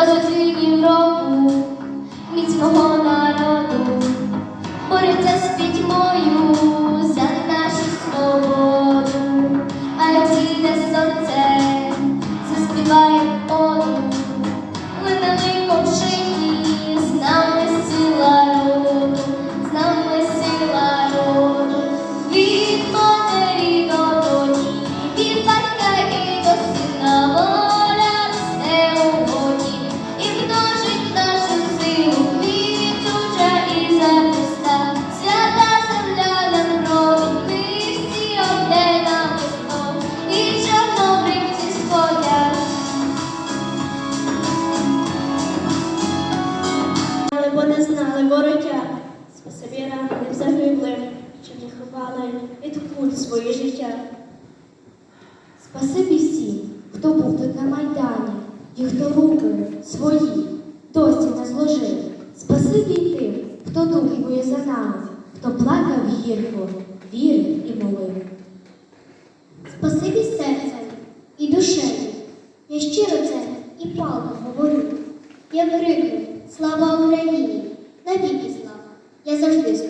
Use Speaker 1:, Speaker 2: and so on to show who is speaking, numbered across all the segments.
Speaker 1: Doesn't seem
Speaker 2: you know не загиблим, що не ховали від куль своє життя.
Speaker 3: Спасибі всім, хто був тут на Майдані, і хто руки свої досі не зложив. Спасибі й тим, хто думкує за нами, хто плакав гірко, вірив і молив.
Speaker 2: Спасибі серцем і душею, я щиро це і палко говорю. Я крикну, слава Україні, навіки слава, я завжди.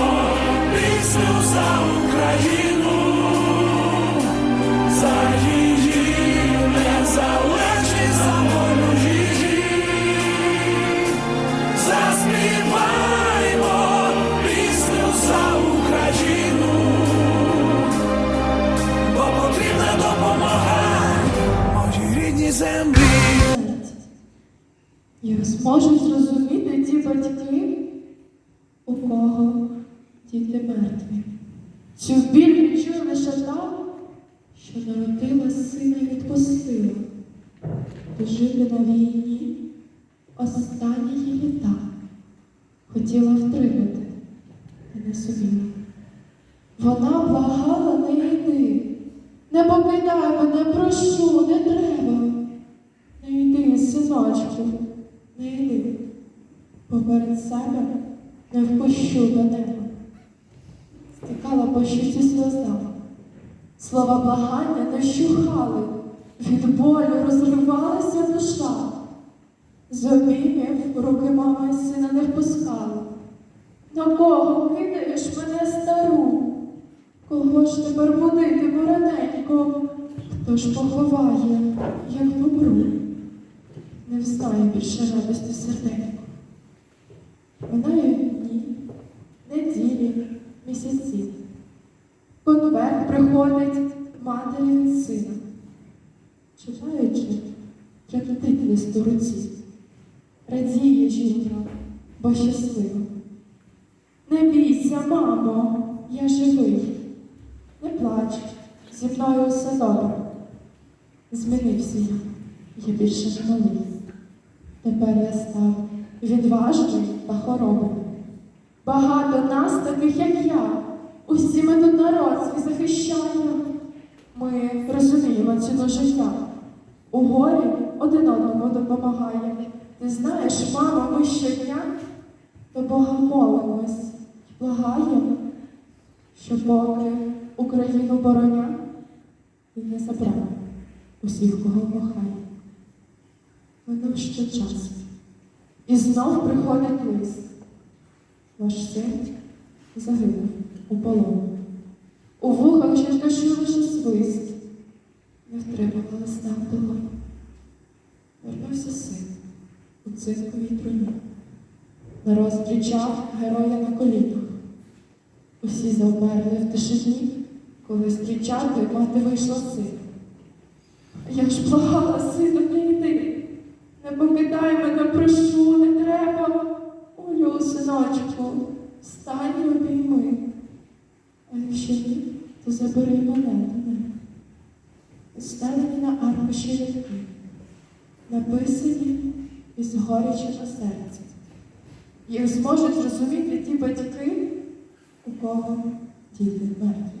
Speaker 4: Мертві. Цю біль відчує лише та, що народила сина і відпустила, дожити на війні останні її літа. Хотіла втримати, та не зуміла. Вона благала не йди, не покидай мене, прошу, не треба. Не йди, синочку, не йди. Поперед себе не впущу до неба. Стікала по щуці сльоза. Слова благання не вщухали, від болю розривалася душа. З обіймів руки мами і сина не впускали. На кого кидаєш мене стару? Кого ж тепер будити, раненько? Хто ж поховає, як помру? Не встає більше радості серденько. Минають дні, неділі, місяці. Конверт приходить матері сина. Читаючи, лист у руці. Радіє жінка, бо щаслива. Не бійся, мамо, я живий. Не плач, зі мною все добре. Змінився я, я більше не малий. Тепер я став відважний та хоробрий. Багато нас таких, як я. Усі ми тут народ свій захищаємо. Ми розуміємо ціну життя. У горі один одному допомагаємо. Ти знаєш, мамо, ми щодня до Бога молимось благаємо, що поки Україну бороня, він не забрав усіх, кого кохає. Минув ще час. І знов приходить лист. Ваш син загинув у полону. У вухах чує лише свист. Не втримала листа в долоні. Вернувся син у цинковій труні. Народ зустрічав героя на колінах. Усі завмерли в тишині, коли зустрічати мати вийшла з сина. Я ж благала, сину, не йди. Не покидай мене, прошу, не треба. Олю, синочку, встань обійми. А якщо ні, то забери мене до мене, Стелені на аркуші рядки, написані із горячі на серці. Їх зможуть зрозуміти ті батьки, у кого діти мертві.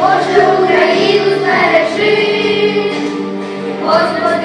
Speaker 5: Боже Україну збережи, Господи.